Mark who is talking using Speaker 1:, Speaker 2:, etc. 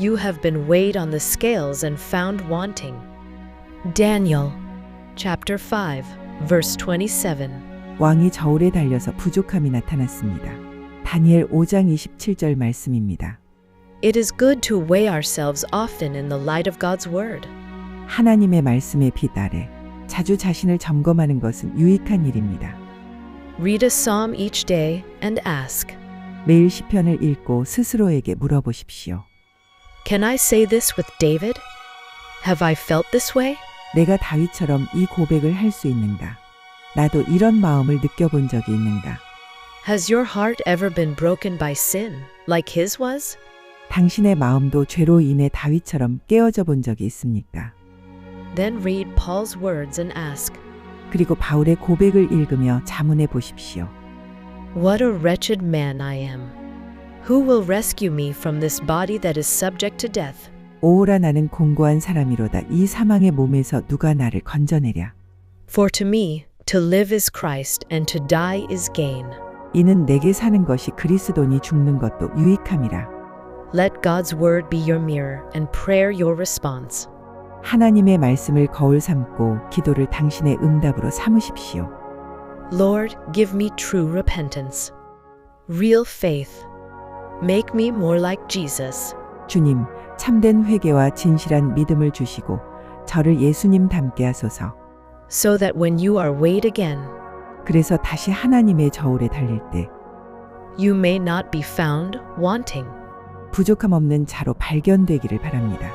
Speaker 1: you have been weighed on the scales and found wanting. Daniel chapter 5 verse 27.
Speaker 2: 왕이 저울에 달려서 부족함이 나타났습니다. 다니엘 5장 27절 말씀입니다.
Speaker 1: It is good to weigh ourselves often in the light of God's word.
Speaker 2: 하나님의 말씀에 빛 아래 자주 자신을 점검하는 것은 유익한 일입니다.
Speaker 1: Read a psalm each day and ask,
Speaker 2: 매일 시편을 읽고 스스로에게 물어보십시오.
Speaker 1: Can I say this with David? Have I felt this way?
Speaker 2: 내가 다윗처럼 이 고백을 할 수 있는가? 나도 이런 마음을 느껴본 적이 있는가?
Speaker 1: Has your heart ever been broken by sin, like his was?
Speaker 2: 당신의 마음도 죄로 인해 다윗처럼 깨어져 본 적이 있습니까?
Speaker 1: Then read Paul's words and ask,
Speaker 2: 그리고 바울의 고백을 읽으며 자문해 보십시오.
Speaker 1: What a wretched man I am. Who will rescue me from this body that is subject to death?
Speaker 2: 오호라 나는 공고한 사람이로다. 이 사망의 몸에서 누가 나를 건져내랴.
Speaker 1: For to me, to live is Christ, and to die is gain.
Speaker 2: 이는 내게 사는 것이 그리스도니 죽는 것도 유익함이라.
Speaker 1: Let God's word be your mirror and prayer your response.
Speaker 2: 하나님의 말씀을 거울 삼고 기도를 당신의 응답으로 삼으십시오.
Speaker 1: Lord, give me true repentance, real faith. Make me more like Jesus.
Speaker 2: 주님, 참된 회개와 진실한 믿음을 주시고 저를 예수님 닮게 하소서.
Speaker 1: so that when you are weighed again,
Speaker 2: 그래서 다시 하나님의 저울에 달릴 때
Speaker 1: you may not be found wanting.
Speaker 2: 부족함 없는 자로 발견되기를 바랍니다.